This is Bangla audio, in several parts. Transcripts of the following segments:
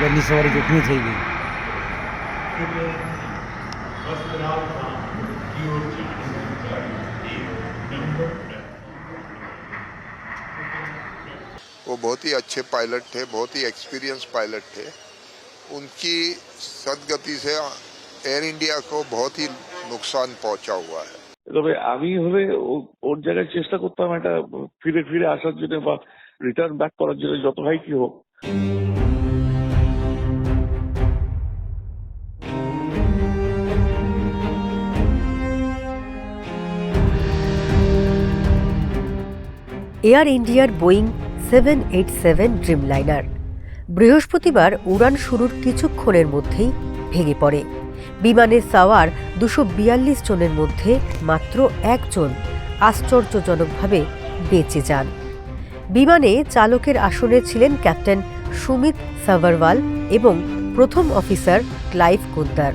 લર્નિંગ સવારે જોખમી થઈ ગઈ वो बहुत ही अच्छे पायलट थे बहुत ही एक्सपीरियंस पायलट थे उनकी सदगति से एयर इंडिया को बहुत ही नुकसान पहुंचा हुआ है তবে আমি হলে ও- ওর জায়গায় চেষ্টা করতাম একটা ফিরে ফিরে আসার জন্য বা রিটার্ন ব্যাক করার জন্য যত ভাই কি হোক এয়ার ইন্ডিয়ার Boeing seven eight seven Dreamliner. বৃহস্পতিবার উড়ান শুরুর কিছুক্ষণের মধ্যেই ভেঙে পড়ে। বিমানে সাওয়ার দুশো বিয়াল্লিশ জনের মধ্যে মাত্র একজন আশ্চর্যজনকভাবে বেঁচে যান। বিমানে চালকের আসনে ছিলেন ক্যাপ্টেন সুমিত সাভারওয়াল এবং প্রথম officer Clive Kunder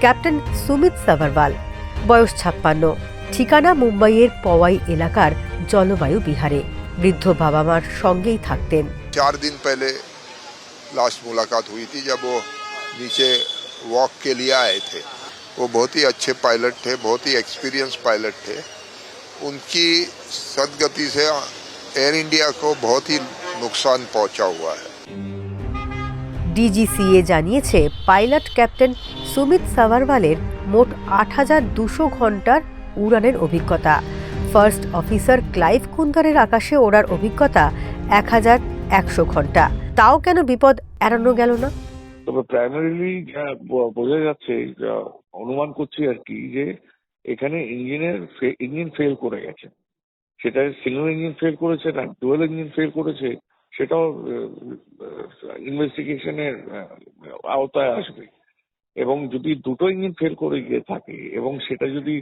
captain Sumit Sabharwal, বয়স ছাপ্পান্ন, ঠিকানা মুম্বাইয়ের পওয়াই এলাকার জলবায়ু বিহারে বৃদ্ধ বাবা মার সঙ্গেই থাকতেন चार दिन पहले लास्ट मुलाकात हुई थी जब वो नीचे वॉक के लिए आए थे वो बहुत ही अच्छे पायलट थे बहुत ही एक्सपीरियंस पायलट थे उनकी सदगति से एयर इंडिया को बहुत ही नुकसान पहुंचा हुआ है ডিজিসিএ জানিয়েছে পাইলট ক্যাপ্টেন সুমিত সাভারওয়ালের মোট আট হাজার দুশো ঘন্টার উড়ানের অভিজ্ঞতা ফার্স্ট অফিসার ক্লাইভ কুন্দারের আকাশে ওড়ার অভিজ্ঞতা এক হাজার একশো ঘণ্টা। তাও কেন বিপদ এড়ানো গেল না? তবে প্রাইমারিলি বোঝা যাচ্ছে অনুমান করছি আর কি, যে এখানে ইঞ্জিনের ইঞ্জিন ফেল করে গেছে। সেটা সিঙ্গল ইঞ্জিন ফেল করেছে না ডুয়েল ইঞ্জিন ফেল করেছে, সেটাও ইনভেস্টিগেশনের আওতায় আসবে। এবং যদি দুটো ইঞ্জিন ফেল করে গিয়ে থাকে, এবং সেটা যদি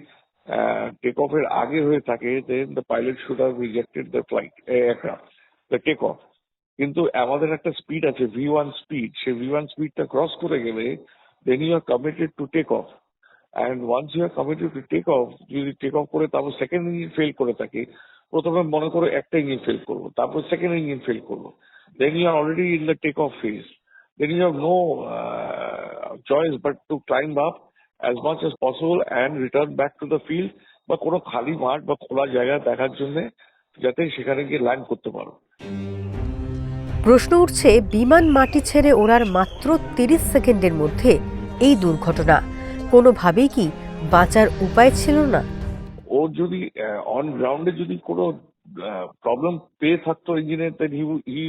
টেক অফের আগে হয়ে থাকে then the pilot should have rejected the flight the take off কিন্তু আমাদের একটা স্পিড আছে ভি ওয়ান স্পিড সেই ভি ওয়ান স্পিডটা ক্রস করে গেলে then you are committed to take off and once you are committed to take off যদি টেক অফ করে তারপর সেকেন্ড ইঞ্জিন ফেল করে থাকে, প্রথমে মনে করো একটা ইঞ্জিন ফেল করব, তারপর সেকেন্ড ইঞ্জিন ফেল করব then you are already in the take off phase then you have no choice but to climb up as much as possible and return back to the field বা কোনো খালি মাঠ বা খোলা জায়গা দেখার জন্য যাতে সেখানে গিয়ে ল্যান্ড করতে পারো। প্রশ্ন উঠছে বিমান মাটি ছেড়ে ওড়ার মাত্র তিরিশ সেকেন্ডের মধ্যে এই দুর্ঘটনা কোনোভাবেই কি বাঁচার উপায় ছিল না? ও যদি অন গ্রাউন্ডে যদি কোনো প্রবলেম পেয়ে থাকতো হি হি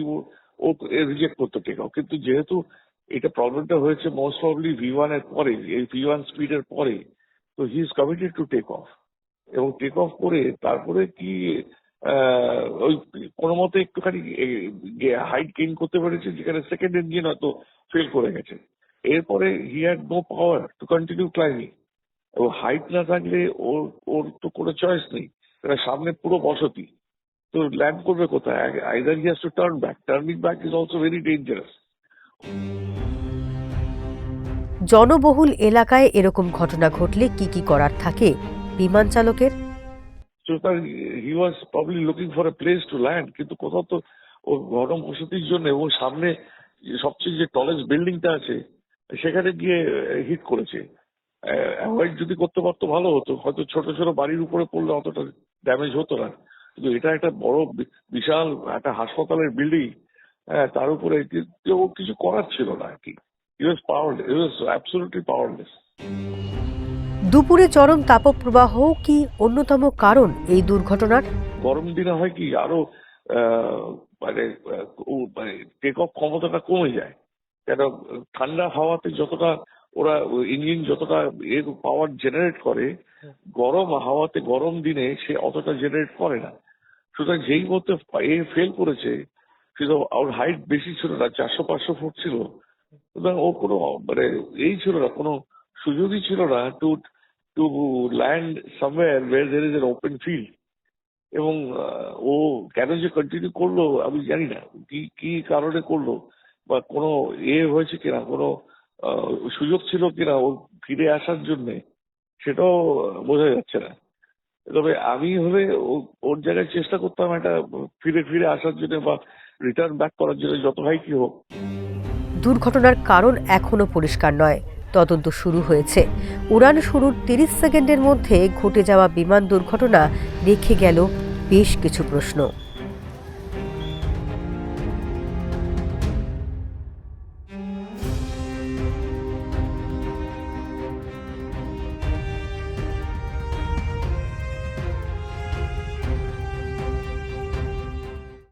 ও রিজেক্ট করতো টেক কিন্তু যেহেতু এটা প্রবলেমটা হয়েছে মোস্ট প্রবলি ভি ওয়ানের পরে, এই ভি ওয়ান স্পিড এর পরে, তো he is committed to take off এবং টেক অফ করে তারপরে কি ওই কোনো মতে একটুখানি হাইট গেইন করতে পেরেছে, যেখানে সেকেন্ড ইঞ্জিন হয়তো ফেল করে গেছে। এরপরে he had no power to continue climbing এবং হাইট না থাকলে ওর ওর তো কোনো চয়েস নেই। সামনে পুরো বসতি। তো ল্যান্ড করবে কোথায়? Either he has to turn back turning back is also very dangerous জনবহুল এলাকায় এরকম ঘটনা ঘটলে কি কি করার থাকে? বিমান চালকের? সুতরাং he was probably looking for a place to land কিন্তু কোথাও তো ও গরম বসতির জন্য এবং সামনে সবচেয়ে যে টলেস্ট বিল্ডিংটা আছে, সেখানে গিয়ে হিট করেছে। অ্যাভয়েড যদি করতে পারতো ভালো হতো, হয়তো ছোট ছোট বাড়ির উপরে পড়লে অতটা ড্যামেজ হতো না। কিন্তু এটা একটা বড় বিশাল একটা হাসপাতালের বিল্ডিং হ্যাঁ তার উপরে কিছু করার ছিল না আর কি। Powerless it was absolutely powerless দুপুরে চরম তাপপ্রবাহ কি অন্যতম কারণ এই দুর্ঘটনার? গরম দিনে হয় কি আরও মানে আহ, মানে টেক অফ ক্ষমতাটা কমে যায়। কেন ঠান্ডা হাওয়াতে যতটা ওরা ইঞ্জিন যতটা এর পাওয়ার জেনারেট করে গরম হাওয়াতে গরম দিনে সে অতটা জেনারেট করে না। সুতরাং যেই মধ্যে এ ফেল করেছে কিন্তু ওর হাইট বেশি ছিল না, চারশো, পাঁচশো ফুট ছিল। সুতরাং ও কোনো মানে এই ছিল না, কোনো সুযোগই ছিল না to to land somewhere where there is an open field এবং ও কেন যে কন্টিনিউ করল, আমি জানি না, কি কি কারণে করল, বা কোনো এ হয়েছে কিনা, কোনো সুযোগ ছিল কিনা ও ফিরে আসার জন্যে, সেটাও বোঝা যাচ্ছে না। তবে আমি হলে ওর জায়গায় চেষ্টা করতাম একটা ফিরে ফিরে আসার জন্য বা রিটার্ন ব্যাক করার জন্য যত ভাই কি হোক। দুর্ঘটনার কারণ এখনও পরিষ্কার নয়। তদন্ত শুরু হয়েছে। উড়ান শুরুর তিরিশ সেকেন্ডের মধ্যে ঘটে যাওয়া বিমান দুর্ঘটনা রেখে গেল বেশ কিছু প্রশ্ন।